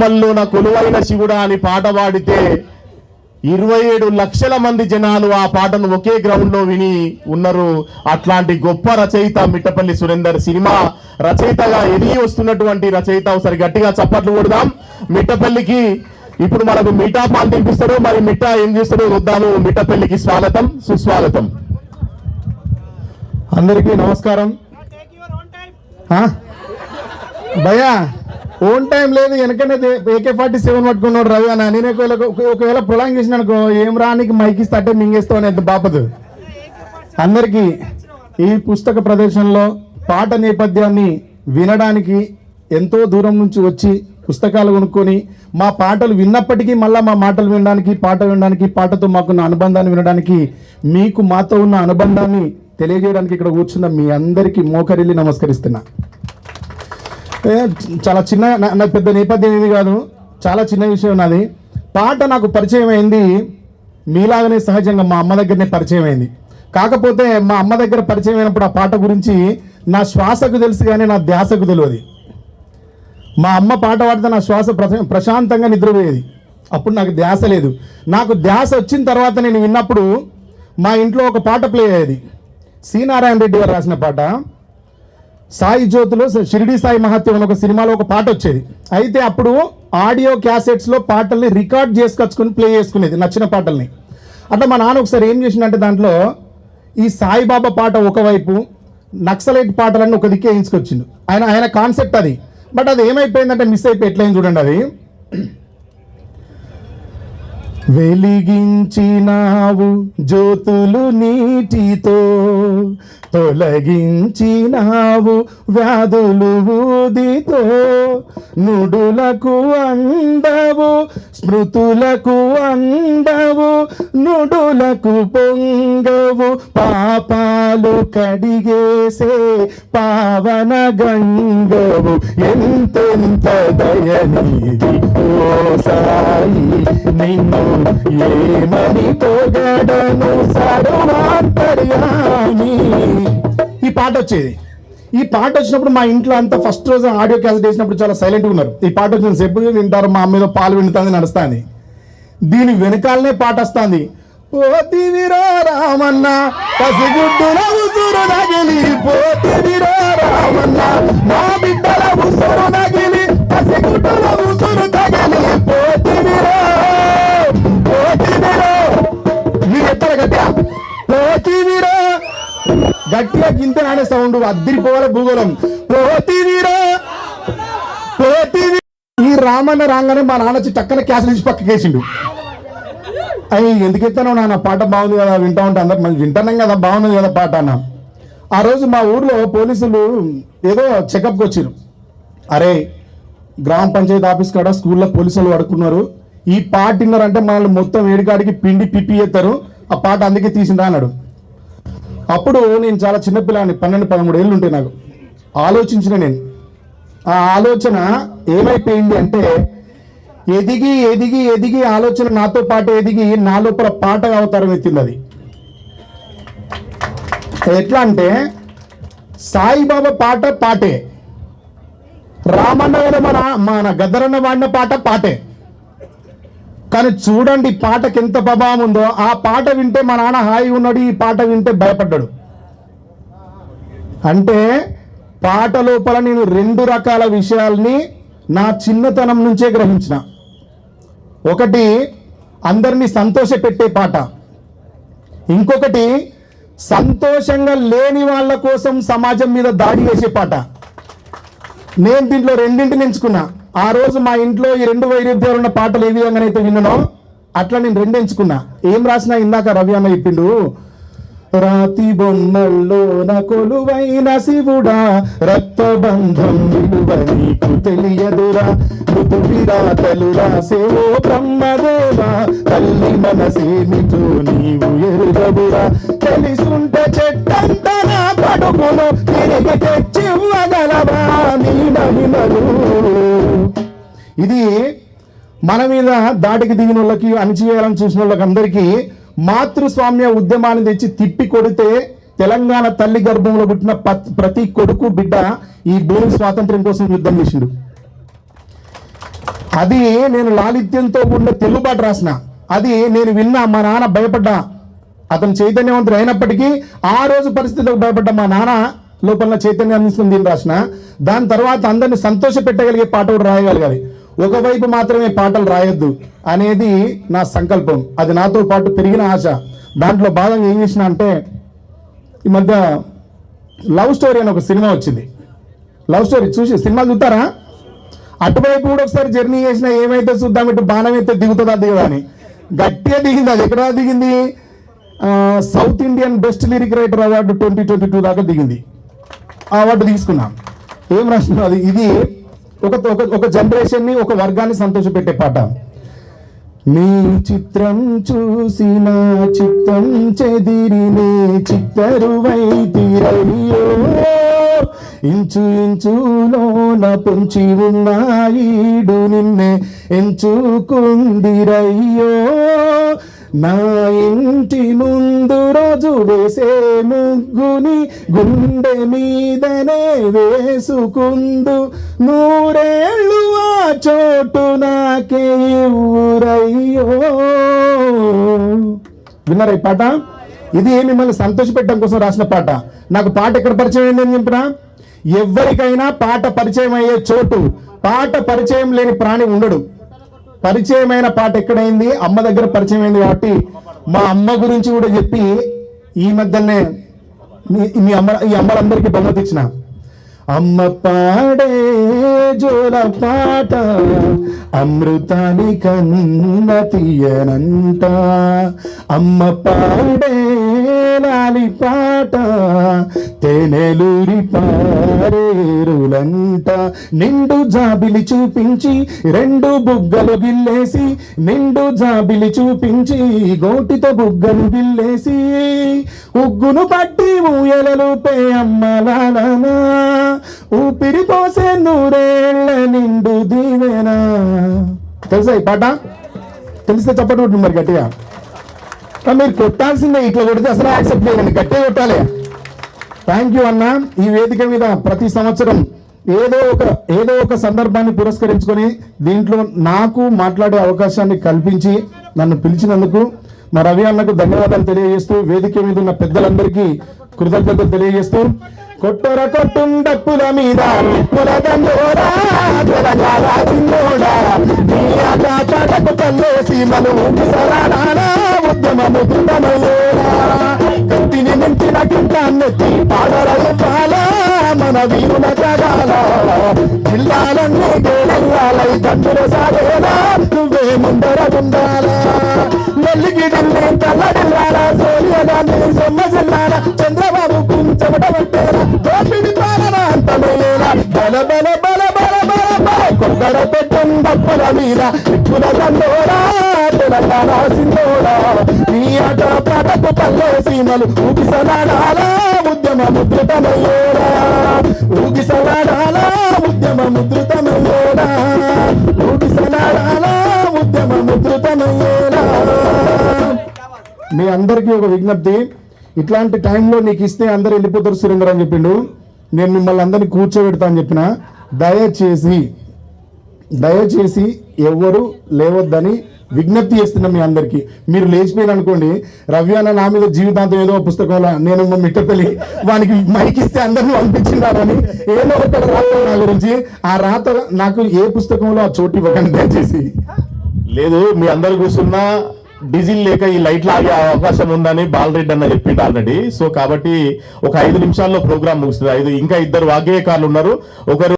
మల్లోన కొలువైన శివుడా అని పాట పాడితే ఇరవై ఏడు లక్షల మంది జనాలు ఆ పాటను ఒకే గ్రౌండ్లో విని ఉన్నారు. అట్లాంటి గొప్ప రచయిత మిట్టపల్లి సురేందర్ సినిమా రచయితగా ఎదిగి వస్తున్నటువంటి రచయిత ఒకసారి గట్టిగా చప్పట్లు కొడదాం. మిట్టపల్లికి ఇప్పుడు మనకు మిఠా పాలు తినిపిస్తారు మరి మిఠా ఏం చేస్తారో వద్దాము. మిట్టపల్లికి స్వాగతం సుస్వాగతం. అందరికీ నమస్కారం? భయ్యా ఓన్ టైం లేదు వెనకనే ఏకే ఫార్టీ సెవెన్ పట్టుకున్నాడు రవి అన్న. నేను ఒకవేళ ఒకవేళ ప్రొలాంగ్ చేసిన అనుకో ఏం రానికి మైకి ఇస్తే మింగేస్తావు అని ఎంత బాపదు. అందరికీ ఈ పుస్తక ప్రదర్శనలో పాట నేపథ్యాన్ని వినడానికి ఎంతో దూరం నుంచి వచ్చి పుస్తకాలు కొనుక్కొని మా పాటలు విన్నప్పటికీ మళ్ళీ మా మాటలు వినడానికి పాట వినడానికి పాటతో మాకున్న అనుబంధాన్ని వినడానికి మీకు మాతో ఉన్న అనుబంధాన్ని తెలియజేయడానికి ఇక్కడ కూర్చున్న మీ అందరికీ మోకరిల్లి నమస్కరిస్తున్నా. చాలా చిన్న నాకు పెద్ద నేపథ్యం ఏమి కాదు. చాలా చిన్న విషయం నాది. పాట నాకు పరిచయం అయింది మీలాగనే సహజంగా మా అమ్మ దగ్గరనే పరిచయం అయింది. కాకపోతే మా అమ్మ దగ్గర పరిచయం అయినప్పుడు ఆ పాట గురించి నా శ్వాసకు తెలుసు కానీ నా ధ్యాసకు తెలియదు. మా అమ్మ పాట పాడితే నా శ్వాస ప్రశాంతంగా నిద్రపోయేది. అప్పుడు నాకు ధ్యాస లేదు. నాకు ధ్యాస వచ్చిన తర్వాత నేను విన్నప్పుడు మా ఇంట్లో ఒక పాట ప్లే అయ్యేది. సి నారాయణ రెడ్డి గారు రాసిన పాట. సాయి జ్యోతిలో షిరిడి సాయి మహత్యం ఒక సినిమాలో ఒక పాట వచ్చేది. అయితే అప్పుడు ఆడియో క్యాసెట్స్లో పాటల్ని రికార్డ్ చేసుకొచ్చుకొని ప్లే చేసుకునేది నచ్చిన పాటల్ని. అట్లా మా నాన్న ఒకసారి ఏం చేసిందంటే దాంట్లో ఈ సాయిబాబా పాట ఒకవైపు నక్సలైట్ పాటలన్నీ ఒక దిక్కే వేయించుకొచ్చిండు. ఆయన ఆయన కాన్సెప్ట్ అది. బట్ అది ఏమైపోయిందంటే మిస్ అయిపోయి ఎట్లయింది చూడండి అది. వెలిగించినావు జ్యోతులు నీటితో తొలగించినావు వ్యాధులు ఊదితో. నుడులకు అండవు స్మృతులకు అండవు నుడులకు పొంగవు. పాపాలు కడిగేసే పావన గంగవు. ఎంతెంత దయనీది ఓ సాయి నిన్ను ఏమని పొగడను సర్వాంతర్యామి. ఈ పాట వచ్చేది. ఈ పాట వచ్చినప్పుడు మా ఇంట్లో అంతా ఫస్ట్ రోజు ఆడియో క్యాసెట్ వేసినప్పుడు చాలా సైలెంట్గా ఉన్నారు. ఈ పాట వచ్చిన సేపు వింటారు మా మీద పాలు వింటుంది నడుస్తుంది. దీని వెనకాలనే పాట వస్తుంది. పోతివిరో రామన్న పసిగుడ్డుల ఉసురు నగిలి. పోతివిరో రామన్న మా బిడ్డల ఉసురు నగిలి పసిగుడ్డుల ఉసురు తగిలి గట్టిగా గింత నానే సౌండ్ అద్దరిపోవాలి భూగోళం. పోతివిరో పోతివి ఈ రామన్న రాగానే మా నాన్న వచ్చి టక్కన క్యాస్ నుంచి పక్కకేసిండు అయ్యి ఎందుకు ఎత్తాను నాన్న? పాట బాగుంది కదా వింటా ఉంటే అందరు మంచి వింటానం కదా బాగుంది కదా పాట అన్న. ఆ రోజు మా ఊర్లో పోలీసులు ఏదో చెకప్కి వచ్చారు అరే గ్రామ పంచాయతీ ఆఫీస్ కాడ స్కూల్లో పోలీసులు పడుకున్నారు. ఈ పాట విన్నారంటే మనల్ని మొత్తం వేడికాడికి పిండి పిప్పి ఎత్తారు ఆ పాట అందుకే తీసిందా అన్నాడు. అప్పుడు నేను చాలా చిన్నపిల్లాన్ని పన్నెండు పదమూడు ఏళ్ళు ఉంటాయి నాకు. ఆలోచించిన నేను. ఆ ఆలోచన ఏమైపోయింది అంటే ఎదిగి ఎదిగి ఎదిగి ఆలోచన నాతో పాటు ఎదిగి నా లోపల పాటగా అవతారం ఎత్తింది అది ఎట్లా అంటే సాయిబాబా పాట పాటే. రామన్న గారు మన మన గద్దరన్న వాడిన పాట పాటే. కానీ చూడండి పాటకి ఎంత ప్రభావం ఉందో. ఆ పాట వింటే మా నాన్న హాయి ఉన్నాడు ఈ పాట వింటే భయపడ్డాడు. అంటే పాట లోపల నేను రెండు రకాల విషయాల్ని నా చిన్నతనం నుంచే గ్రహించిన. ఒకటి అందరినీ సంతోషపెట్టే పాట. ఇంకొకటి సంతోషంగా లేని వాళ్ళ కోసం సమాజం మీద దాడి చేసే పాట. నేను దీంట్లో రెండింటిని ఎంచుకున్నా. ఆ రోజు మా ఇంట్లో ఈ రెండు వైరుధ్యాలు ఉన్న పాటలు ఏ విధంగానైతే విన్నానో అట్లా నేను రెండు ఎంచుకున్నా ఏం రాసినా ఇందాక రవి అన్న చెప్పిండు రాతి బొమ్మల్లో నా కొలువైన శివుడా రక్తబంధం విలువ నీకు తెలియదురా మృదు విరాతలు రాసేవో బ్రహ్మదేవా తల్లి మనసేమిటో నీవు ఎరుగబురా తెలుసుంటే చెట్టంత నా కడుపును తిరిగి తెచ్చివ్వగలవా నీ మహిమలు? ఇది మన మీద దాటికి దిగిన వాళ్ళకి అణిచివేయాలని చూసిన వాళ్ళకి అందరికీ మాతృస్వామ్య ఉద్యమాన్ని తెచ్చి తిప్పి కొడితే తెలంగాణ తల్లి గర్భంలో పుట్టిన ప్రతి కొడుకు బిడ్డ ఈ భూమి స్వాతంత్ర్యం కోసం యుద్ధం చేసిండు. అది నేను లాలిత్యంతో కూడిన తెలుగుబాటు రాసిన. అది నేను విన్నా మా నాన్న భయపడ్డా. అతను చైతన్యవంతుడు అయినప్పటికీ ఆ రోజు పరిస్థితులకు భయపడ్డ మా నాన్న లోపల చైతన్యం అందిస్తుంది దీన్ని రాసిన. దాని తర్వాత అందరిని సంతోష పెట్టగలిగే పాట కూడా రాయగలగాలి. ఒకవైపు మాత్రమే పాటలు రాయొద్దు అనేది నా సంకల్పం. అది నాతో పాటు పెరిగిన ఆశ. దాంట్లో భాగంగా ఏం చేసిన అంటే ఈ మధ్య లవ్ స్టోరీ అని ఒక సినిమా వచ్చింది. లవ్ స్టోరీ చూసి సినిమా చూస్తారా? అటువైపు కూడా ఒకసారి జర్నీ చేసినా ఏమైతే చూద్దాం ఇటు బాణం అయితే దిగుతుందా దిగదా అని. గట్టిగా దిగింది అది ఎక్కడ దిగింది? South Indian best lyric writer award twenty twenty two దాకా దిగింది. ఆ అవార్డు తీసుకున్నాం. ఏం రాసిన అది ఇది ఒక ఒక ఒక జనరేషన్ని ఒక వర్గాన్ని సంతోషపెట్టే పాట. మీ చిత్రం చూసిన చిత్తం చెదిరినే చిత్తరువైతిరయ్యో ఇంచు ఇంచులోన పొంచి ఉన్నాయిడు నిన్నే ఎంచుకుందిరయ్యో. నా ఇంటి ముందు రోజు వేసే ముగ్గుని గుండె మీదనే వేసుకుందు. నూరేళ్ళు ఆ చోటు నాకే ఊరయ్యో విన్నారా ఈ పాట? ఇది మిమ్మల్ని సంతోషపెట్టడం కోసం రాసిన పాట? నాకు పాట ఎక్కడ పరిచయం అయింది అని చెప్పిన? ఎవరికైనా పాట పరిచయం అయ్యే చోటు పాట పరిచయం లేని ప్రాణి ఉండడు. పరిచయమైన పాట ఎక్కడైంది? అమ్మ దగ్గర పరిచయం అయింది కాబట్టి మా అమ్మ గురించి కూడా చెప్పి ఈ మధ్యనే మీ- అమ్మ ఈ అమ్మలందరికీ బహుమతి ఇచ్చిన. అమ్మ పాడే జోల పాట అమృతాని కన్న తీయనంట. అమ్మ పాడే లాలి పాట తేనెలూరి పారేరులంట నిండు జాబిలి చూపించి రెండు బుగ్గలు గిల్లేసి నిండు జాబిలి చూపించి గోటితో బుగ్గలు గిల్లేసి ఉగ్గును పట్టి ఊయలలు పే అమ్మలాలనా ఊపిరి పోసే నూరేళ్ళ నిండు దీవెనా. తెలుసా ఈ పాట? తెలిస్తే చెప్పండి మరి గట్టిగా. మీరు కొట్టాల్సిందే ఇట్లా కొడితే అసలు యాక్సెప్ట్ చేయండి గట్టే కొట్టాలి. థ్యాంక్ యూ అన్న. ఈ వేదిక మీద ప్రతి సంవత్సరం ఏదో ఒక ఏదో ఒక సందర్భాన్ని పురస్కరించుకొని దీంట్లో నాకు మాట్లాడే అవకాశాన్ని కల్పించి నన్ను పిలిచినందుకు మా రవి అన్నకు ధన్యవాదాలు తెలియజేస్తూ వేదిక మీద ఉన్న పెద్దలందరికీ కృతజ్ఞతలు తెలియజేస్తూ కొట్టర కొట్టుండప్పుల మీద నిప్పుల దండోరా నీ ఆట మను సరాడారా ఉద్యమము దుండమయ్యేరా కత్తిని మించిన కింటాన్నెత్తి పాడరలు పాల మన వీరుల జగాల జిల్లాలన్నీ గేలై తండ్రులు సాగేలా నువ్వే ముందర ఉండాలా నెల్లికి ఢిల్లీ కల్లడిల్లాల సోనియా గాంధీ సొమ్మ జిల్లాల. చంద్రబాబు కుంచమట పట్టేలా దోపిడి పాలన అంతమయ్యేలా. బల బల బల బల బల బల కొందర పెట్టం డప్పుల మీద ఇప్పుల దండోరా తెలంగాణ సింధు మహిమలు సీమలు ఊగిసలాడాల ఉద్యమ ముద్రితమయ్యేరా ఊగిసలాడాల ఉద్యమ ముద్రితమయ్యేరా ఊగిసలాడాల ఉద్యమ ముద్రితమయ్యేరా మీ అందరికీ ఒక విజ్ఞప్తి. ఇట్లాంటి టైంలో నీకు ఇస్తే అందరు వెళ్ళిపోతారు సురేంద్ర అని చెప్పిండు. నేను మిమ్మల్ని అందరినీ కూర్చోబెడతా అని చెప్పిన. దయచేసి దయచేసి ఎవరు లేవద్దని విజ్ఞప్తి చేస్తున్నాం మీ అందరికీ. మీరు లేచిపోయిన అనుకోండి రవి అన్న నా మీద జీవితాంతం ఏదో పుస్తకాల పుస్తకంలో నేను మిట్టపల్లి వానికి మైక్ ఇస్తే అందరిని పంపించినారని ఏదో ఒకటి రాత నా గురించి. ఆ రాత నాకు ఏ పుస్తకంలో ఆ చోటు ఇవ్వకండి దయచేసి. లేదు మీ అందరు కూర్చున్నా డీజిల్ లేక ఈ లైట్లు ఆగే అవకాశం ఉందని బాలరెడ్డి అన్న చెప్పిండు ఆల్రెడీ. సో కాబట్టి ఒక ఐదు నిమిషాల్లో ప్రోగ్రామ్ ముగుస్తుంది. ఐదు ఇంకా ఇద్దరు వాగ్గేయకారులు ఉన్నారు. ఒకరు